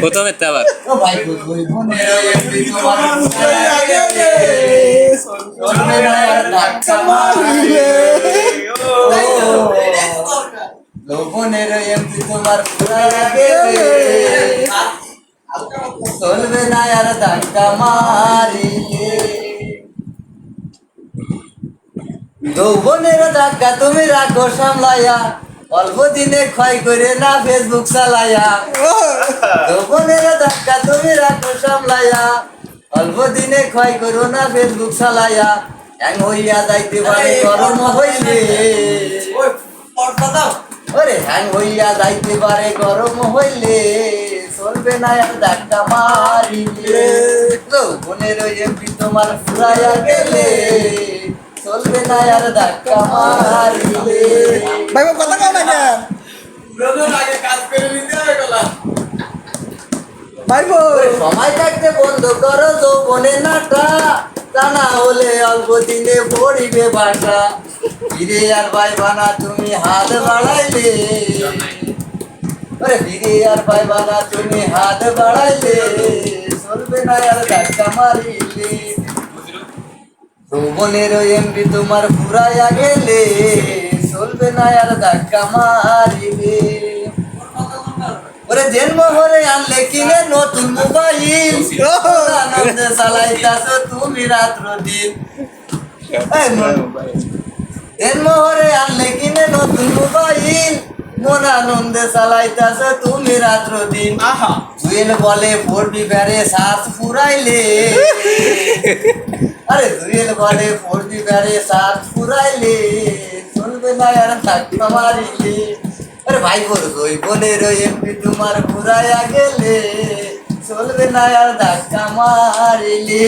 প্রথমে আবার। ভাই দুই তোমার ফুরাইয়া গেলে চলবে না আর ধাক্কা মারিলে লবণের এমনি তোমার ফুরাইয়া গেলে চলবে না আর ধাক্কা মারিলে যৌবনের ধাক্কা তুমি রাখো সামলাইয়া অল্প দিনে ক্ষয় করে না ফেসবুক চালাইয়া যৌবনের ধাক্কা তুমি রাখো সামলাইয়া অল্প দিনে ক্ষয় করো না ফেসবুক চালাইয়া হ্যাং হইয়া যাইতে পারে গরম হইলে। ওরে হ্যাং হইয়া যাইতে পারে গরম হইলে। চলবে না আর ধাক্কা মারিলে। যৌবনের এমপি তোমার ফুরাইয়া গেলে। চলবে না আর ধাক্কা ভাই সময় থাকতে বন্ধ করো যৌবনে নাটা তা হলে অল্প দিনে পড়িবে বাসা ফিরে আর ভাই বানা তুমি হাত বাড়াইলে ওরে ফিরে আর ভাই বানা তুমি হাত বাড়াইলে, চলবে না আর ধাক্কা মারিলে। যৌবনের এমপি তোমার ফুরাইয়া গেলে চলবে না আর ধাক্কা মারিলে ওরে জন্ম হরে আনলে কিনে নতুন মোবাইল। আনন্দে চালাইতাছ তুমি রাত্র দিন জন্ম হরে আনলে কিনে নতুন মোবাইল। মন আনন্দে চালাইতাছ তুমি রাত্র দিন জুয়েল বলে পড়বি বেড়ে শ্বাস ফুরাইলে আরে জুয়েল বলে পড়বি বেড়ে, সাত ফুরাইলে, চলবে না আর ধাক্কা মারিলে আরে ভাই বোর বলে রই এমপি তোমার ঘুরাইয়া গেলে, চলবে না আর ধাক্কা মারিলে।